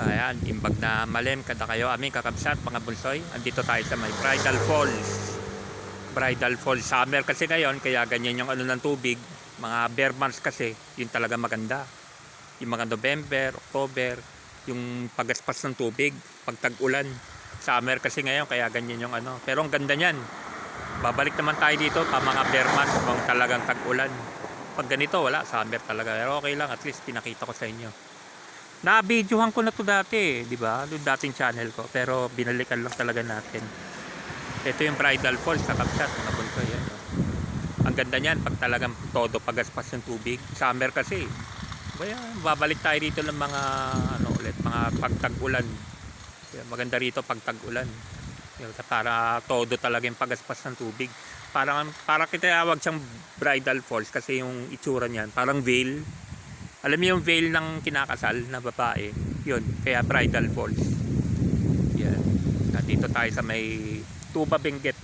Ayan, imbag na malim kada kayo aming kakabsat mga bunsoy. Andito tayo sa may Bridal Falls. Bridal Falls summer kasi ngayon kaya ganyan yung ano ng tubig. Mga bare months kasi, yun talaga maganda. Yung mga November, October, yung pagaspas ng tubig, pag tag-ulan. Summer kasi ngayon kaya ganyan yung ano. Pero ang ganda niyan. Babalik naman tayo dito pa mga bare months kung talagang tag-ulan. Pag ganito wala, summer talaga. Pero okay lang, at least pinakita ko sa inyo. Na-videohan ko na to dati, di ba? Doon dating channel ko. Pero binalikan lang talaga natin. Ito yung Bridal Falls sa Kapsat, mga. Yan. Ang ganda niyan pag talagang todo pagaspas ng tubig. Summer kasi. Kaya babalik tayo dito ng mga ano ulit, mga pagtag-ulan. Maganda rito pag tag-ulan. Kaya Para todo talaga yung pagaspas ng tubig. Parang para kita awag siyang Bridal Falls kasi yung itsura niyan, parang veil. Alam mo yung veil ng kinakasal na babae? Yun, kaya Bridal Falls. Yan. Nandito tayo sa may Tuba Benguet.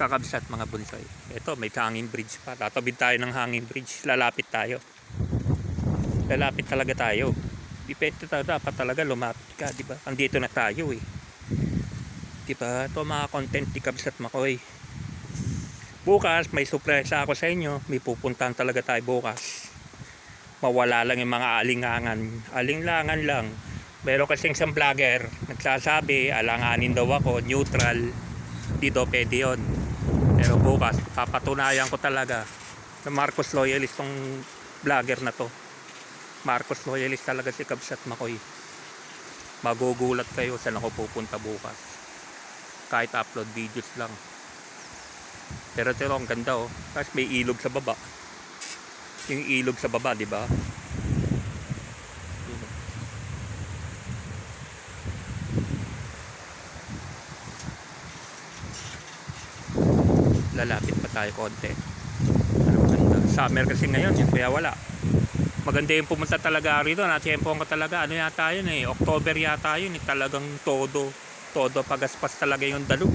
Kakabsat mga bunsoy. Ito, may hanging bridge pa. Tatawid tayo ng hanging bridge. Lalapit tayo. Lalapit talaga tayo. Depende talaga, dapat talaga lumapit ka, di ba? Andito na tayo eh. Di ba? Ito mga content ni Kabsat Makoy. Bukas, may surpresa ako sa inyo. May pupuntahan talaga tayo bukas mawala lang yung mga alingangan. Alinglangan lang. Pero kasing isang vlogger, nagsasabi, alanganin daw ako, neutral. Dito pwede yun. Pero bukas, papatunayan ko talaga na Marcos Loyalist tong vlogger na to. Marcos Loyalist talaga si Kabsat Makoy. Magugulat kayo saan ako pupunta bukas. Kahit upload videos lang. Pero ito ang ganda oh. Tapos may ilog sa baba yung ilog sa baba, di ba? Lalapit pa tayo konti. Summer kasi ngayon, yun kaya wala. Maganda yung pumunta talaga rito. Natiyempo ko talaga. Ano yata yun eh. October yata yun eh. Talagang todo. Todo pagaspas talaga yung dalog.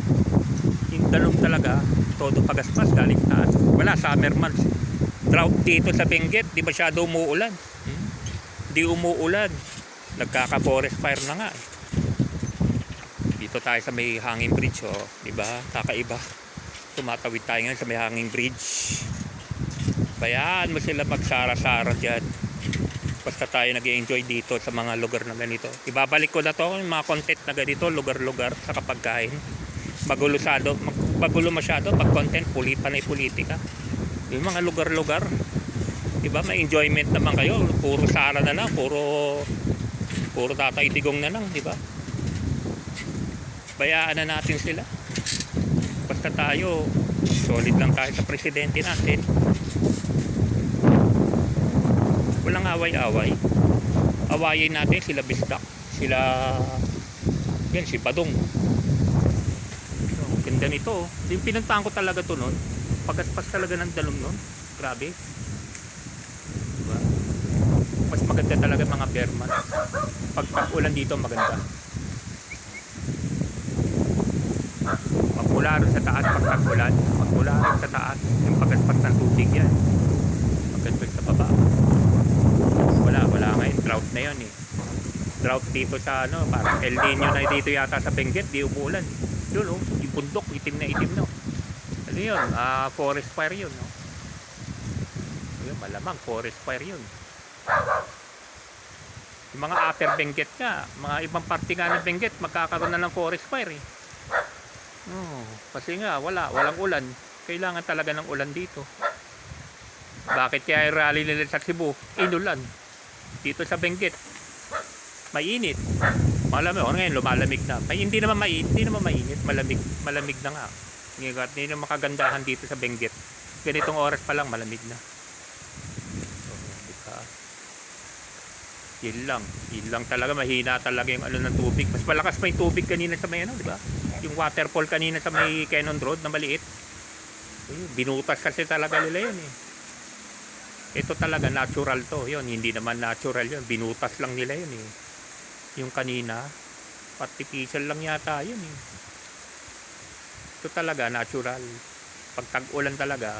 Yung dalog talaga. Todo pagaspas galing taas. Wala, summer months drought dito sa Benguet, di masyado umuulan. Hmm? Di umuulan. Nagkaka-forest fire na nga eh. Dito tayo sa may hanging bridge, oh. Di ba? Kakaiba. Tumatawid tayo ngayon sa may hanging bridge. Bayaan mo sila magsara-sara dyan. Basta tayo nag enjoy dito sa mga lugar na ganito. Ibabalik ko na to yung mga content na ganito, lugar-lugar sa kapagkain. Magulo, magulo masyado pag content, pulit pa na politika yung mga lugar-lugar. Diba? May enjoyment naman kayo. Puro sara na lang. Puro puro tatay tigong na lang diba? Bayaan na natin sila. Basta tayo solid lang tayo sa presidente natin. Walang away-away. Awayin natin sila Bisdak sila yan si Badong ganda nito oh. yung pinuntahan ko talaga to nun pagaspas talaga ng dalom nun. Grabe. Diba? mas maganda talaga mga berman pag ulan dito maganda. Magmula rin sa taas pag tag-ulan magmula sa taas. Yung pagaspas ng tubig yan. Pagaspas sa baba. Wala wala ngayon drought na yun eh. Drought dito sa ano parang El Nino na dito yata sa Benguet di umuulan. Yun oh yung bundok itim na itim no ano yun? Ah forest fire yun no? Yun malamang forest fire yun. Yung mga upper Benguet nga mga ibang parte nga ng Benguet magkakaroon na ng forest fire eh. Oh, kasi nga wala walang ulan. Kailangan talaga ng ulan dito. Bakit kaya yung rally nila sa Cebu? Inulan. Dito sa Benguet mainit. Malamig. O ngayon lumalamig na. Ay hindi naman mainit hindi naman mainit. Malamig malamig na nga ngayon hindi naman makagandahan dito sa Benguet. Ganitong oras pa lang malamig na. So, diba? yun lang. Yun lang talaga. Mahina talaga yung ano ng tubig. Mas malakas pa yung tubig kanina sa may ano di ba? Yung waterfall kanina sa may Cannon Road na maliit. Binutas kasi talaga nila yun eh. Ito talaga natural to. Yun hindi naman natural yun. Binutas lang nila yun eh. Yung kanina artificial lang yata yun eh ito talaga natural pag tag-ulan talaga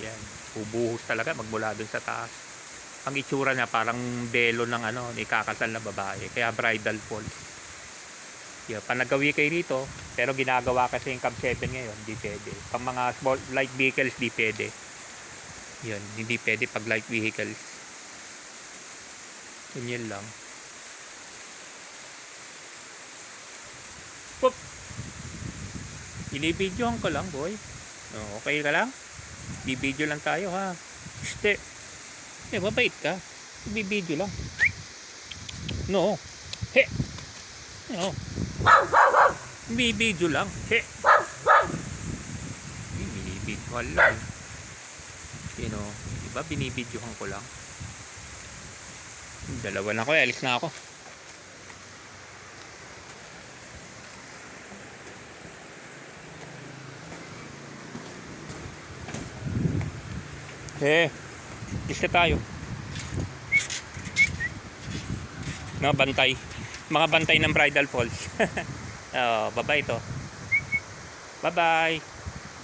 yan bubuhos talaga magmula dun sa taas ang itsura niya parang belo ng ano, ni kakasal na babae. Kaya bridal falls. Yeah, panagawi kayo rito, pero ginagawa kasi yung Cab 7 ngayon, di pwede. Pang mga small, light vehicles, di pwede. Yun, hindi pwede pag light vehicles. Yun lang. Binibidyohan ko lang, boy. Oh, okay ka lang? Bibidyo lang tayo, ha? Ste. Eh, mabait ka. Bibidyo lang. No. He. No. Bibidyo lang. He. Binibidyohan lang. You know, diba binibidyohan ko lang. Dalawa na ako, eh. alis na ako. Eh, isa tayo. Mga bantay. Mga bantay ng Bridal Falls. oh, bye-bye ito. Bye-bye.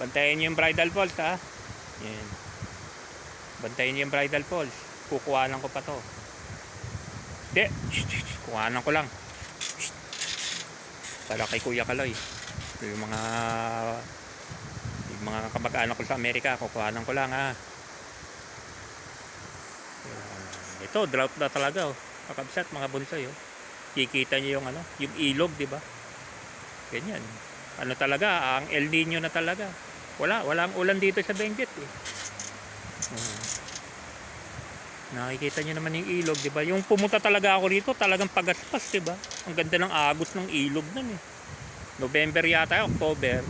Bantayan niyo yung Bridal Falls ha. Yan. Bantayan niyo yung Bridal Falls. Kukuhanan ko pa to. Hindi. Kukuhanan ko lang. Para kay Kuya Kaloy. Yung mga yung mga kamag-anak ko sa Amerika, kukuhanan ko lang ha. Yan. Ito, drought na talaga oh. Kakabsat mga bonsai oh. Kikita niyo yung ano, yung ilog, di ba? Ganyan. Ano talaga, ang El Nino na talaga. Wala, walang ulan dito sa Benguet eh. Hmm. Nakikita niyo naman yung ilog, di ba? Yung pumunta talaga ako dito, talagang pagaspas, di ba? Ang ganda ng agos ng ilog nun eh. November yata, October.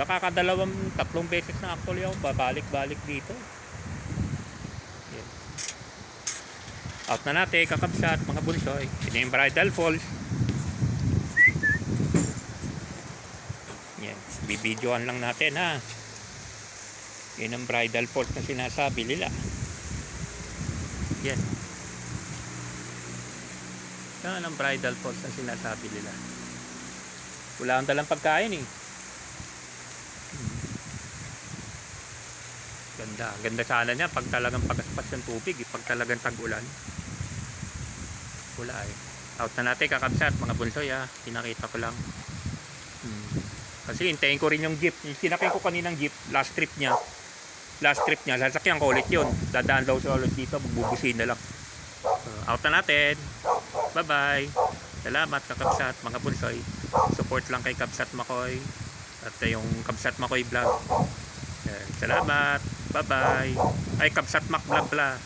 Nakakadalawang, tatlong beses na actually ako babalik-balik dito. Out na natin, kakabsat, mga bunsoy. Ito yung Bridal Falls. Yan, bibidyoan lang natin ha. Yan ang Bridal Falls na sinasabi nila. Yan. Yan ang Bridal Falls na sinasabi nila. Wala ang dalang pagkain eh. Ganda. Ganda sana niya pag talagang pagaspas ng tubig. eh, Pag talagang tag-ulan. Wala eh. Out na natin kakabsat mga bunsoy ah. Pinakita ko lang. Hmm. Kasi hintayin ko rin yung jeep. Sinakay ko kaninang jeep. Last trip niya. Last trip niya. Sasakyan ko ulit yun. Dadaan daw siya ulit dito. Magbubusin na lang. So, out na natin. Bye bye. Salamat kakabsat mga bunsoy. Support lang kay Kabsat Makoy. At yung Kabsat Makoy vlog. Yan. Salamat. Bye-bye. Ay, Kabsat Mac Vlog pala.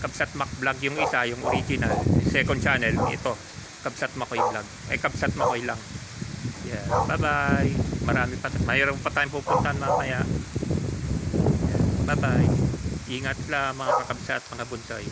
Kabsat Mac Vlog yung isa, yung original. Second channel, ito. Kabsat Makoy Vlog. Ay, Kabsat Makoy lang. Yeah. Bye-bye. Marami pa. Mayroon pa tayong pupuntahan mamaya. Yeah. Bye-bye. Ingat lang mga kakabsat, mga buntoy.